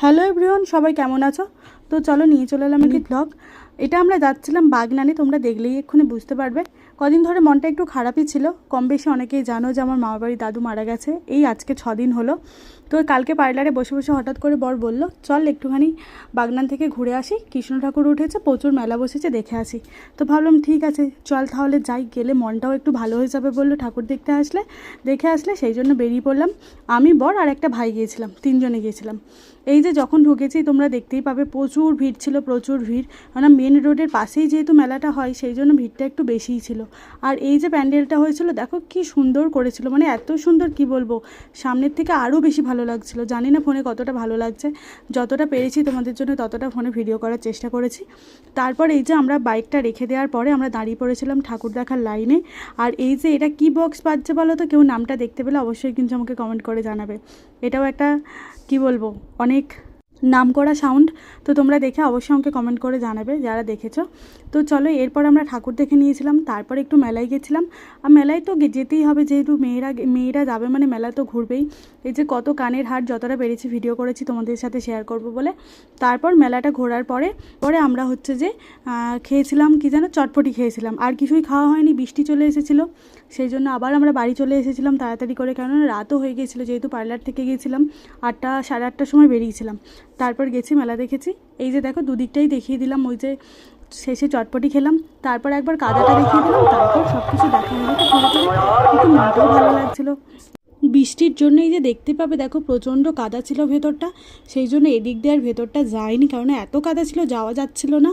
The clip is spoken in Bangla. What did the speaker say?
হ্যালো এভরিওয়ান সবাই কেমন আছো? তো চলো নিয়ে চলে এলাম একটি ব্লগ এটা আমরা যাচ্ছিলাম বাগনানে তোমরা দেখলেই এক্ষুনি বুঝতে পারবে। কদিন ধরে মনটা একটু খারাপই ছিল। কম বেশি অনেকেই জানো যে আমার মামার বাড়ির দাদু মারা গেছে। এই আজকে ছ দিন হলো। তো কালকে পার্লারে বসে বসে হঠাৎ করে বর বলল চল একটুখানি বাগনান থেকে ঘুরে আসি। কৃষ্ণ ঠাকুর উঠেছে প্রচুর মেলা বসেছে দেখে আসি। তো ভাবলাম ঠিক আছে চল তাহলে যাই। গেলে মনটাও একটু ভালো হয়ে যাবে বলল ঠাকুর দেখতে আসলে। দেখে আসলে সেই জন্য বেরিয়ে পড়লাম। আমি বর আর একটা ভাই গিয়েছিলাম তিনজনে গিয়েছিলাম। এই যে যখন ঢুকেছি তোমরা দেখতেই পাবে প্রচুর ভিড় ছিল, প্রচুর ভিড়। মানে মেন রোডের পাশেই যেহেতু মেলাটা হয়, সেই জন্য ভিড়টা একটু বেশিই ছিল। আর এই যে প্যান্ডেলটা হয়েছিল, দেখো কি সুন্দর করেছিল। মানে এত সুন্দর, কি বলব? সামনের থেকে আরও বেশি ভালো লাগছিল। জানি না ফোনে কতটা ভালো লাগছে। যতটা পেরেছি তোমাদের জন্য ততটা ফোনে ভিডিও করার চেষ্টা করেছি। তারপর এই যে আমরা বাইকটা রেখে দেওয়ার পরে আমরা দাঁড়িয়ে পড়েছিলাম ঠাকুর দেখার লাইনে। আর এই যে এটা কি বক্স বাজছে বলো তো? কেউ নামটা দেখতে পেলে অবশ্যই কিন্তু আমাকে কমেন্ট করে জানাবে। এটাও একটা, কি বলব? অনেক নাম করা সাউন্ড তো তোমরা দেখে অবশ্যই আমাকে কমেন্ট করে জানাবে যারা দেখেছ। তো চলো, এরপর আমরা ঠাকুর দেখে নিয়েছিলাম, তারপর একটু মেলায় গেছিলাম। আর মেলায় তো যেতেই হবে, যেহেতু মেয়েরা মেয়েরা যাবে মানে মেলা তো ঘুরবেই। এই যে কত কানের হাট যতটা পেরেছি ভিডিও করেছি তোমাদের সাথে শেয়ার করব বলে। তারপর মেলাটা ঘোরার পরে পরে আমরা হচ্ছে যে খেয়েছিলাম কি যেন, চটপটি খেয়েছিলাম। আর কিছুই খাওয়া হয়নি, বৃষ্টি চলে এসেছিল। সেই জন্য আবার আমরা বাড়ি চলে এসেছিলাম তাড়াতাড়ি করে। কেননা রাতও হয়ে গিয়েছিল যেহেতু পার্লার থেকে গিয়েছিলাম আটটা, সাড়ে আটটার সময় বেরিয়েছিলাম। তারপর গেছি মেলা দেখেছি। এই যে দেখো, দুদিকটাই দেখিয়ে দিলাম, ওই যে শেষে চটপটি খেলাম। তারপর একবার কাদাটা দেখিয়ে দিলাম, তারপর সব কিছু দেখা কিন্তু ভালো লাগছিল। বৃষ্টির জন্য এই যে দেখতে পাবে, দেখো প্রচণ্ড কাদা ছিল ভেতরটা। সেই জন্য এদিক দিয়ে আর ভেতরটা যায়নি, কারণ এত কাদা ছিল, যাওয়া যাচ্ছিল না।